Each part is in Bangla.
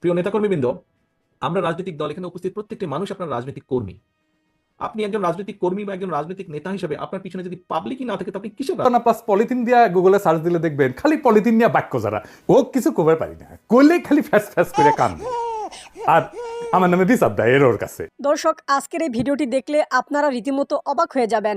প্রিয় নেতাকর্মীবৃন্দ আমরা রাজনৈতিক দল এখানে উপস্থিত প্রত্যেকটি মানুষ আপনার রাজনৈতিক কর্মী। আপনি একজন রাজনৈতিক কর্মী বা একজন রাজনৈতিক নেতা হিসেবে আপনার পিছনে যদি পাবলিকই না থাকে তো আপনি কিসের না প্লাস পলিথিন দিয়া গুগলে সার্চ দিলে দেখবেন খালি পলিথিন নিয়ে বাক্য যারা। ও কিছু কবার পারি না। করলে খালি ফ্যাস ফ্যাস করে কান আর আমার নামে বিচার দেয় এর ওর কাছে। দর্শক আজকের এই ভিডিওটি দেখলে আপনারা রীতিমতো অবাক হয়ে যাবেন।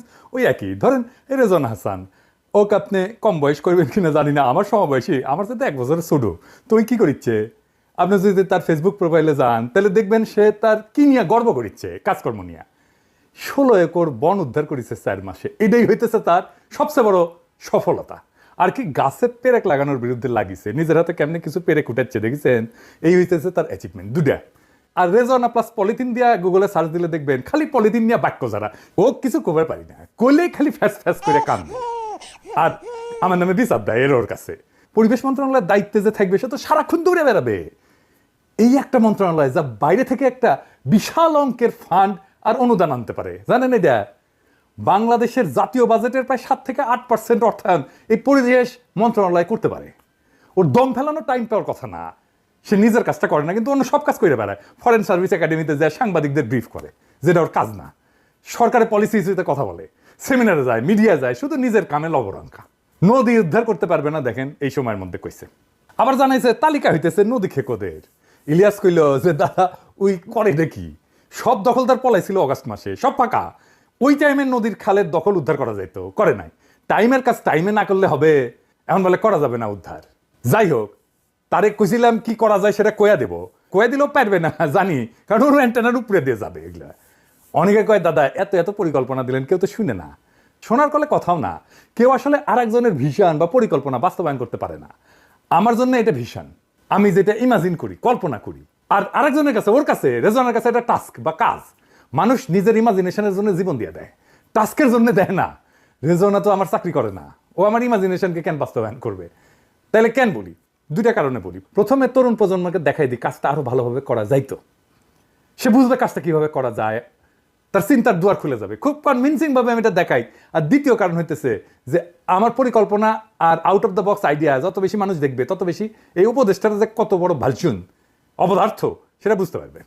ওই একই। ধরেন রেজন হাসান, ওকে আপনি কম বয়স করবেন কিনা জানি না, আমার সমবয়সী, আমার সাথে এক বছরের ছোট। তো ওই কি করিচ্ছে? আপনি যদি তার ফেসবুক প্রোফাইলে যান, তাহলে দেখবেন সে তার কি নিয়ে গর্ব করিচ্ছে, কাজকর্ম নিয়ে। ষোলো একর বন উদ্ধার করেছে চার মাসে। এটাই হইতেছে তার সবচেয়ে বড় সফলতা। আর কি গাছে পেরেক লাগানোর বিরুদ্ধে লাগিছে, নিজের হাতে কেমনে কিছু পেরেক উঠাচ্ছে, দেখেছেন? এই হইতেছে তার অ্যাচিভমেন্ট দুটা আর রেজনা প্লাস পলিথিন দিয়া গুগলে সার্চ দিলে দেখবেন, খালি পলিথিন নিয়ে বাক্য যারা। ও কিছু কবার পারি না। করলেই খালি ফ্যাস ফ্যাস করে কান আর আমার নামে বিচার দেয় এর ওর কাছে। পরিবেশ মন্ত্রণালয়ের দায়িত্বে যে থাকবে, সে তো সারাক্ষণ দৌড়ে বেড়াবে। এই একটা মন্ত্রণালয় যা বাইরে থেকে একটা বিশাল অঙ্কের ফান্ড আর অনুদান আনতে পারে। জানেন এটা? বাংলাদেশের জাতীয় বাজেটের প্রায় সাত থেকে আট পার্সেন্ট অর্থায়ন এই পরিবেশ মন্ত্রণালয় করতে পারে। ওর দম ফেলানোর টাইম পাওয়ার কথা না। সে নিজের কাজটা করে না, কিন্তু অন্য সব কাজ করে বেড়ায়। ফরেন সার্ভিস একাডেমিতে যায়, সাংবাদিকদের ব্রিফ করে, যেটা ওর কাজ না। সরকারের পলিসি ইস্যুতে কথা বলে সেমিনারে যায় মিডিয়া যায়, শুধু নিজের কামে লবরঙ্কা নদী উদ্ধার করতে পারবে না, দেখেন, এই সময়ের মধ্যে কইছে। আবার জানাইছে, তালিকা হইতেছে নদী খেকোদের। ইলিয়াস কইল যে, দাদা, ওই করে দেখি সব দখলদার পলাইছিল অগাস্ট মাসে, সব ফাঁকা ওই টাইমে নদীর খালের দখল উদ্ধার করা যাইত, করে নাই। টাইমের কাজ টাইমে না করলে হবে এখন বলে করা যাবে না উদ্ধার। যাই হোক তারে কইছিলাম, কি করা যায় সেটা কয়া দেব। কয়া দিলেও পারবে না, জানি, কারণ ওর অ্যান্টেনার উপরে দিয়ে যাবে এগুলা। অনেকে কয়, দাদা, এত এত পরিকল্পনা দিলেন, কেউ তো শুনে না। শোনার কলে কথাও না। কেউ আসলে আর একজনের ভিশন বা পরিকল্পনা বাস্তবায়ন করতে পারে না। আমার জন্য এটা ভিশন আমি যেটা ইমাজিন করি, কল্পনা করি। আর আরেকজনের কাছে, ওর কাছে, রেজনের কাছে এটা টাস্ক বা কাজ। মানুষ নিজের ইমাজিনেশনের জন্য জীবন দিয়ে দেয়। টাস্কের জন্য দেয় না। রেজনা তো আমার চাকরি করে না। ও আমার ইমাজিনেশনকে কেন বাস্তবায়ন করবে? তাহলে কেন বলি? দুইটা কারণে বলি। প্রথমে তরুণ প্রজন্মকে দেখাই দিই, কাজটা আরও ভালোভাবে করা যাইতো। সে বুঝবে কাজটা কীভাবে করা যায়, তার চিন্তার দুয়ার খুলে যাবে। খুব কনভিনসিং ভাবে আমি এটা দেখাই। আর দ্বিতীয় কারণ হইতেছে যে আমার পরিকল্পনা আর out of the box idea যত বেশি মানুষ দেখবে, তত বেশি এই উপদেশটা যে কত বড় ভালচুন অপদার্থ সেটা বুঝতে পারবে।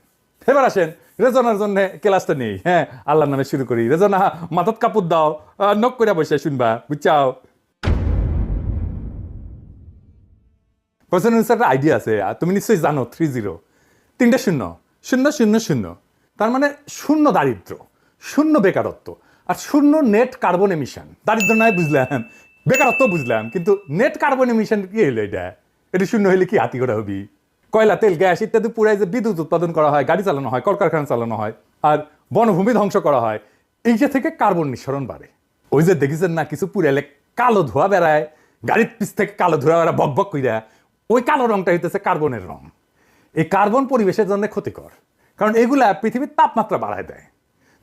এবার আসেন, রেজনার জন্য ক্লাসটা নেই। হ্যাঁ আল্লাহর নামে শুরু করি। রেজনা, মাথাত কাপড় দাও নখ করে বসে শুনবা, বুঝছাও? কোশ্চেন একটা আইডিয়া আছে তুমি নিশ্চয়ই জানো থ্রি জিরো তিনটা শূন্য। শূন্য শূন্য শূন্য। তার মানে শূন্য দারিদ্র, শূন্য বেকারত্ব, আর শূন্য নেট কার্বন এমিশন দারিদ্র নয় বুঝলাম বেকারত্ব বুঝলাম, কিন্তু নেট কার্বন এমিশন কি হলো এটা? এটা শূন্য হলে কি হাতি করা হবি? কয়লা, তেল, গ্যাস ইত্যাদি পুরাই যে বিদ্যুৎ উৎপাদন করা হয়, গাড়ি চালানো হয়, কলকারখানা চালানো হয়, আর বনভূমি ধ্বংস করা হয় এইটা থেকে কার্বন নিঃসরণ বাড়ে। ওই যে দেখেছেন না, কিছু পুরাইলে কালো ধোয়া বেড়ায়, গাড়ির পিছ থেকে কালো ধোয়া বেড়া বক বক কইরা। ওই কালো রংটা হইতেছে কার্বনের রং। এই কার্বন পরিবেশের জন্য ক্ষতিকর। কারণ এগুলা পৃথিবীর তাপমাত্রা বাড়ায় দেয়।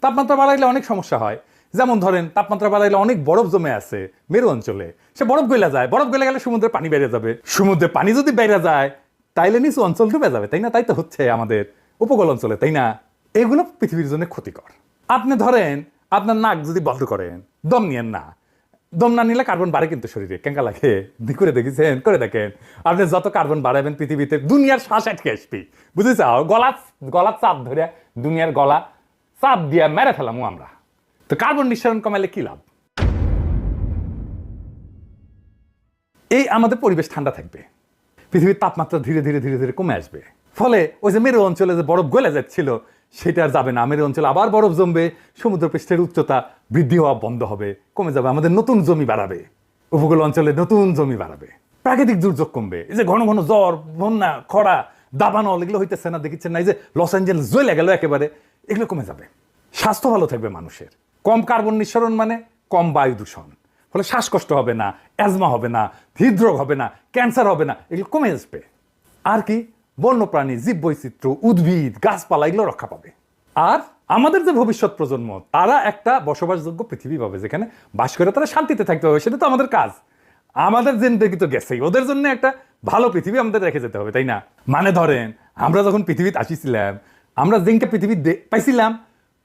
তাপমাত্রা বাড়াইলে অনেক সমস্যা হয়। যেমন ধরেন, তাপমাত্রা বাড়াইলে অনেক বরফ জমে আছে মেরু অঞ্চলে। সে বরফ গলে যায়। বরফ গলে গেলে সমুদ্রের পানি বেড়ে যাবে। সমুদ্রের পানি যদি বেড়ে যায়, তাইলে নিচু অঞ্চল ডুবে যাবে, তাই না? তাই তো হচ্ছে আমাদের উপকূল অঞ্চলে, তাই না? এগুলো পৃথিবীর জন্য ক্ষতিকর। আপনি ধরেন, আপনার নাক যদি বন্ধ করেন, দম নিয়েন না। দম না নিলে কার্বন বাড়ে কিন্তু শরীরে। কেঙ্কা লাগে? করে দেখেছেন? করে দেখেন। আপনি যত কার্বন বাড়াবেন পৃথিবীতে, দুনিয়ার শ্বাস আটকে আসবি। বুঝেছ? গলা গলা চাপ ধরে দুনিয়ার গলা চাপ দিয়া মেরে ফেলামু আমরা। তো কার্বন নিঃসরণ কমাইলে কি লাভ? এই আমাদের পরিবেশ ঠান্ডা থাকবে। পৃথিবীর তাপমাত্রা ধীরে ধীরে ধীরে ধীরে কমে আসবে। ফলে ওই যে মেরু অঞ্চলে যে বরফ গলে যাচ্ছিল সেটা আর যাবে না। মেরু অঞ্চলে আবার বরফ জমবে সমুদ্র পৃষ্ঠের উচ্চতা বৃদ্ধি হওয়া বন্ধ হবে। কমে যাবে, আমাদের নতুন জমি বাড়াবে। উপকূল অঞ্চলে নতুন জমি বাড়াবে। প্রাকৃতিক দুর্যোগ কমবে। এই যে ঘন ঘন জ্বর, বন্যা, খরা, দাবানল, এগুলো হইতেছে না দেখেছেন না। এই যে লস অ্যাঞ্জেলস জ্বলে গেল একেবারে, এগুলো কমে যাবে। স্বাস্থ্য ভালো থাকবে মানুষের। কম কার্বন নিঃসরণ মানে কম বায়ু দূষণ। ফলে শ্বাসকষ্ট হবে না, অ্যাজমা হবে না, হৃদরোগ হবে না, ক্যান্সার হবে না, এগুলো কমে আসবে। আর কি? বন্যপ্রাণী জীব বৈচিত্র্য উদ্ভিদ, গাছপালা এগুলো রক্ষা পাবে। আর আমাদের যে ভবিষ্যৎ প্রজন্ম, তারা একটা বসবাসযোগ্য পৃথিবী পাবে, যেখানে বাস করে তারা শান্তিতে থাকতে হবে সেটা তো আমাদের কাজ। আমাদের জেনদেরকে তো গেছেই ওদের জন্য একটা ভালো পৃথিবী আমাদের রেখে যেতে হবে, তাই না? মানে ধরেন, আমরা যখন পৃথিবীতে আসিছিলাম, আমরা যেনকে পৃথিবী পাইছিলাম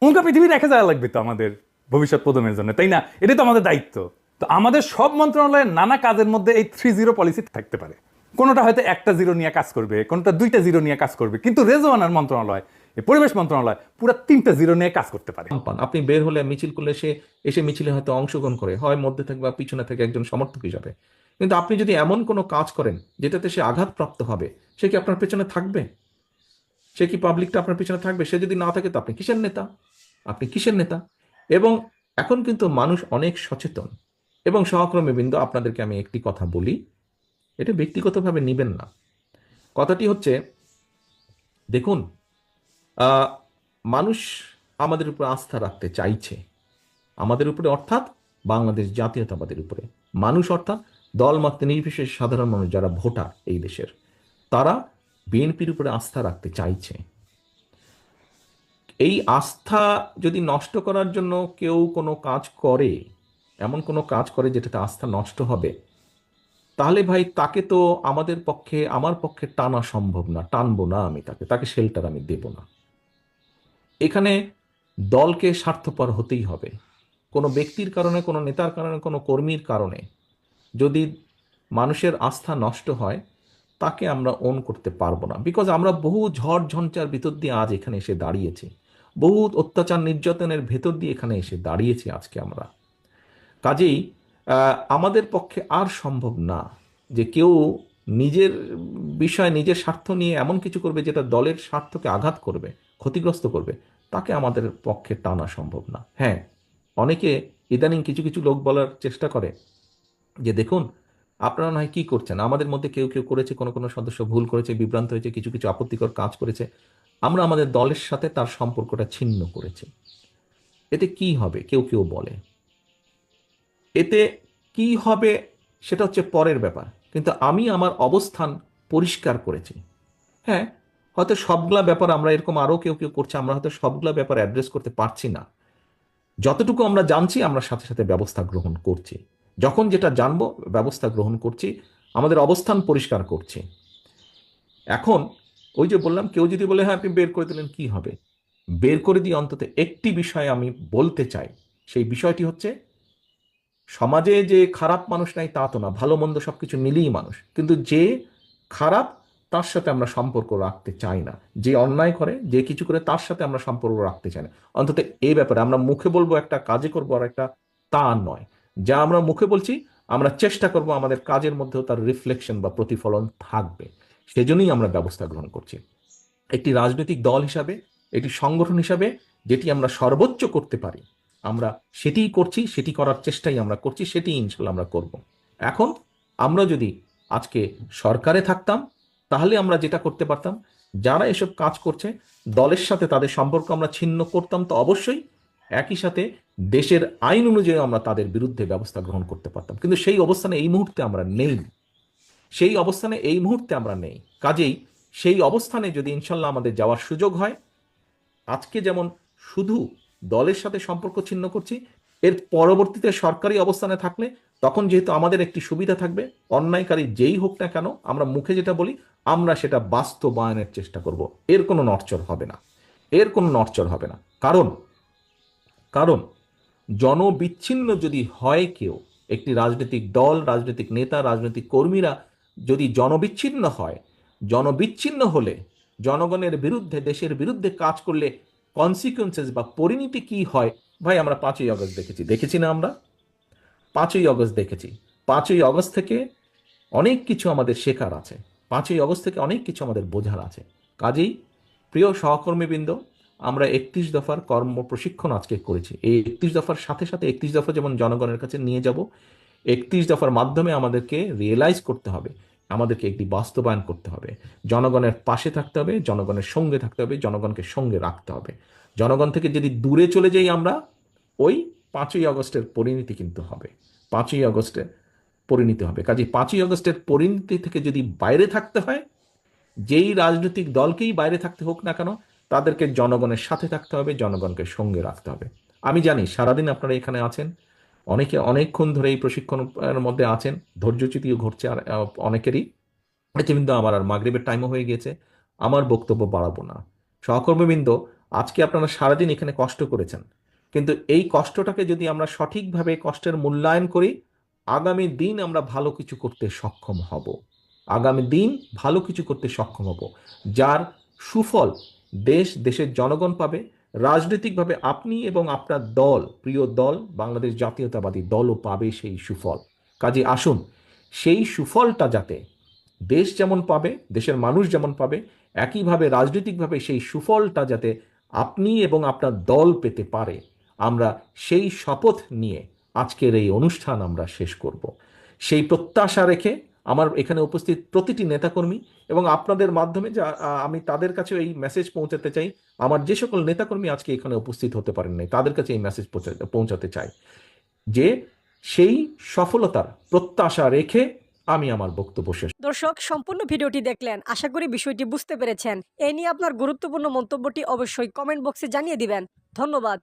উনকা পৃথিবী রেখে যাওয়া লাগবে তো আমাদের ভবিষ্যৎ প্রজন্মের জন্য, তাই না? এটাই তো আমাদের দায়িত্ব। তো আমাদের সব মন্ত্রণালয়ের নানা কাজের মধ্যে এই থ্রি জিরো পলিসি থাকতে পারে। কোনোটা হয়তো একটা জিরো নিয়ে কাজ করবে, কোনোটা দুইটা জিরো নিয়ে কাজ করবে, কিন্তু রেজওয়ানার মন্ত্রণালয় পরিবেশ মন্ত্রণালয় পুরো তিনটা জিরো নিয়ে কাজ করতে পারে। আপনি বের হলে মিছিল করলে সে এসে মিছিলে হয়তো অংশগ্রহণ করে, হয় মধ্যে থেকে বা পিছনে থেকে একজন সমর্থক হিসাবে। কিন্তু আপনি যদি এমন কোনো কাজ করেন যেটাতে সে আঘাতপ্রাপ্ত হবে, সে কি আপনার পেছনে থাকবে? সে কি পাবলিকটা আপনার পেছনে থাকবে? সে যদি না থাকে তো আপনি কিসের নেতা? আপনি কিসের নেতা? এবং এখন কিন্তু মানুষ অনেক সচেতন। এবং সহকর্মী বৃন্দ আপনাদেরকে আমি একটি কথা বলি এটা ব্যক্তিগতভাবে নিবেন না। কথাটি হচ্ছে, দেখুন মানুষ আমাদের উপরে আস্থা রাখতে চাইছে। আমাদের উপরে, অর্থাৎ বাংলাদেশ জাতীয়তাবাদের উপরে। মানুষ, অর্থাৎ দলমত নির্বিশেষে সাধারণ মানুষ যারা ভোটার এই দেশের, তারা বিএনপির উপরে আস্থা রাখতে চাইছে। এই আস্থা যদি নষ্ট করার জন্য কেউ কোনো কাজ করে, এমন কোনো কাজ করে যেটাতে আস্থা নষ্ট হবে তাহলে ভাই তাকে তো আমাদের পক্ষে, আমার পক্ষে টানা সম্ভব না, টানবো না আমি তাকে তাকে শেল্টার আমি দেব না। এখানে দলকে স্বার্থপর হতেই হবে। কোনো ব্যক্তির কারণে, কোনো নেতার কারণে, কোনো কর্মীর কারণে যদি মানুষের আস্থা নষ্ট হয়, তাকে আমরা ওন করতে পারব না। বিকজ আমরা বহু ঝড় ঝঞ্চার ভিতর দিয়ে আজ এখানে এসে দাঁড়িয়েছি। বহু অত্যাচার নির্যাতনের ভেতর দিয়ে এখানে এসে দাঁড়িয়েছি আজকে আমরা। কাজেই আমাদের পক্ষে আর সম্ভব না যে কেউ নিজের বিষয়, নিজের স্বার্থ নিয়ে এমন কিছু করবে যেটা দলের স্বার্থকে আঘাত করবে, ক্ষতিগ্রস্ত করবে। তাকে আমাদের পক্ষে টানা সম্ভব না। হ্যাঁ অনেকে ইদানিং কিছু কিছু লোক বলার চেষ্টা করে যে দেখুন, আপনারা নয় কি করছেন? আমাদের মধ্যে কেউ কেউ করেছে, কোনো কোনো সদস্য ভুল করেছে, বিভ্রান্ত হয়েছে, কিছু কিছু আপত্তিকর কাজ করেছে। আমরা আমাদের দলের সাথে তার সম্পর্কটা ছিন্ন করেছি। এতে কি হবে? কেউ কেউ বলে। এতে কি হবে সেটা হচ্ছে পরের ব্যাপার। কিন্তু আমি আমার অবস্থান পরিষ্কার করেছি। হ্যাঁ হয়তো সবগুলা ব্যাপার আমরা এরকম আরও কেউ কেউ করছে, আমরা হয়তো সবগুলা ব্যাপার অ্যাড্রেস করতে পারছি না। যতটুকু আমরা জানছি, আমরা সাথে সাথে ব্যবস্থা গ্রহণ করছি। যখন যেটা জানব, ব্যবস্থা গ্রহণ করছি, আমাদের অবস্থান পরিষ্কার করছি। এখন ওই যে বললাম, কেউ যদি বলে হ্যাঁ আপনি বের করে দিলেন, কি হবে? বের করে দিয়ে অন্তত একটি বিষয় আমি বলতে চাই। সেই বিষয়টি হচ্ছে সমাজে যে খারাপ মানুষ নাই তা তো না, ভালো মন্দ সব কিছু মিলিয়ে মানুষ। কিন্তু যে খারাপ, তার সাথে আমরা সম্পর্ক রাখতে চাই না। যে অন্যায় করে, যে কিছু করে, তার সাথে আমরা সম্পর্ক রাখতে চাই না। অন্তত এই ব্যাপারে আমরা মুখে বলব একটা কাজে করব আর একটা তা নয়। যা আমরা মুখে বলছি, আমরা চেষ্টা করব আমাদের কাজের মধ্যেও তার রিফ্লেকশন বা প্রতিফলন থাকবে। সেজন্যই আমরা ব্যবস্থা গ্রহণ করছি। একটি রাজনৈতিক দল হিসাবে, একটি সংগঠন হিসাবে, যেটি আমরা সর্বোচ্চ করতে পারি আমরা সেটিই করছি, সেটি করার চেষ্টাই আমরা করছি সেটি ইনশাল্লাহ আমরা করব। এখন আমরা যদি আজকে সরকারে থাকতাম, তাহলে আমরা যেটা করতে পারতাম, যারা এসব কাজ করছে, দলের সাথে তাদের সম্পর্ক আমরা ছিন্ন করতাম, তো অবশ্যই একই সাথে দেশের আইন অনুযায়ী আমরা তাদের বিরুদ্ধে ব্যবস্থা গ্রহণ করতে পারতাম। কিন্তু সেই অবস্থানে এই মুহূর্তে আমরা নেই। সেই অবস্থানে এই মুহূর্তে আমরা নেই। কাজেই সেই অবস্থানে যদি ইনশাল্লাহ আমাদের যাওয়ার সুযোগ হয়, আজকে যেমন শুধু দলের সাথে সম্পর্ক ছিন্ন করছি। এর পরবর্তীতে সরকারি অবস্থানে থাকলে তখন যেহেতু আমাদের একটি সুবিধা থাকবে, অন্যায়কারী যেই হোক না কেন, আমরা মুখে যেটা বলি, আমরা সেটা বাস্তবায়নের চেষ্টা করব। এর কোনো নড়চড় হবে না। এর কোনো নড়চড় হবে না। কারণ কারণ জনবিচ্ছিন্ন যদি হয় কেউ, একটি রাজনৈতিক দল, রাজনৈতিক নেতা, রাজনৈতিক কর্মীরা যদি জনবিচ্ছিন্ন হয়, জনবিচ্ছিন্ন হলে জনগণের বিরুদ্ধে, দেশের বিরুদ্ধে কাজ করলে কনসিকুয়েন্সেস বা পরিণতি কি হয়? ভাই, আমরা পাঁচই অগস্ট দেখেছি। দেখেছি না আমরা? পাঁচই অগস্ট দেখেছি। পাঁচই অগস্ট থেকে অনেক কিছু আমাদের শেখার আছে। পাঁচই অগস্ট থেকে অনেক কিছু আমাদের বোঝার আছে। কাজেই, প্রিয় সহকর্মীবৃন্দ, আমরা একত্রিশ দফার কর্ম প্রশিক্ষণ আজকে করেছি। এই একত্রিশ দফার সাথে সাথে, একত্রিশ দফা যেমন জনগণের কাছে নিয়ে যাব, একত্রিশ দফার মাধ্যমে আমাদেরকে রিয়েলাইজ করতে হবে। আমাদেরকে একটি বাস্তবায়ন করতে হবে। জনগণের পাশে থাকতে হবে, জনগণের সঙ্গে থাকতে হবে, জনগণকে সঙ্গে রাখতে হবে। জনগণ থেকে যদি দূরে চলে যাই আমরা, ওই পাঁচই আগস্টের পরিণতি কিন্তু হবে। পাঁচই আগস্টে পরিণতি হবে। কাজে পাঁচই আগস্টের পরিণতি থেকে যদি বাইরে থাকতে হয়, যেই রাজনৈতিক দলকেই বাইরে থাকতে হোক না কেন, তাদেরকে জনগণের সাথে থাকতে হবে, জনগণকে সঙ্গে রাখতে হবে। আমি জানি সারাদিন আপনারা এখানে আছেন অনেকে অনেকক্ষণ ধরে এই প্রশিক্ষণের মধ্যে আছেন, ধৈর্যচ্যুতিও ঘটছে আর অনেকেরই। কিন্তু আমার আর মাগরিবের টাইমও হয়ে গিয়েছে, আমার বক্তব্য বাড়াবো না। সহকর্মীবৃন্দ, আজকে আপনারা সারাদিন এখানে কষ্ট করেছেন, কিন্তু এই কষ্টটাকে যদি আমরা সঠিকভাবে কষ্টের মূল্যায়ন করি, আগামী দিন আমরা ভালো কিছু করতে সক্ষম হব। আগামী দিন ভালো কিছু করতে সক্ষম হব, যার সুফল দেশ, দেশের জনগণ পাবে রাজনৈতিকভাবে আপনি এবং আপনার দল, প্রিয় দল, বাংলাদেশ জাতীয়তাবাদী দলও পাবে সেই সুফল। কাজে আসুন, সেই সুফলটা যাতে দেশ যেমন পাবে, দেশের মানুষ যেমন পাবে, একইভাবে রাজনৈতিকভাবে সেই সুফলটা যাতে আপনি এবং আপনার দল পেতে পারে। আমরা সেই শপথ নিয়ে আজকের এই অনুষ্ঠান আমরা শেষ করব। সেই প্রত্যাশা রেখে আমার এখানে উপস্থিত প্রতিটি নেতাকর্মী এবং আপনাদের মাধ্যমে যা আমি তাদের কাছে এই মেসেজ পৌঁছাতে চাই। আমার যে সকল নেতাকর্মী আজকে এখানে উপস্থিত হতে পারেন নাই, তাদের কাছে এই মেসেজ পৌঁছাতে চাই যে সেই সফলতার প্রত্যাশা রেখে আমি আমার বক্তব্য শেষ দর্শক, সম্পূর্ণ ভিডিওটি দেখলেন। আশা করি বিষয়টি বুঝতে পেরেছেন। এই নিয়ে আপনার গুরুত্বপূর্ণ মন্তব্যটি অবশ্যই কমেন্ট বক্সে জানিয়ে দিবেন। ধন্যবাদ।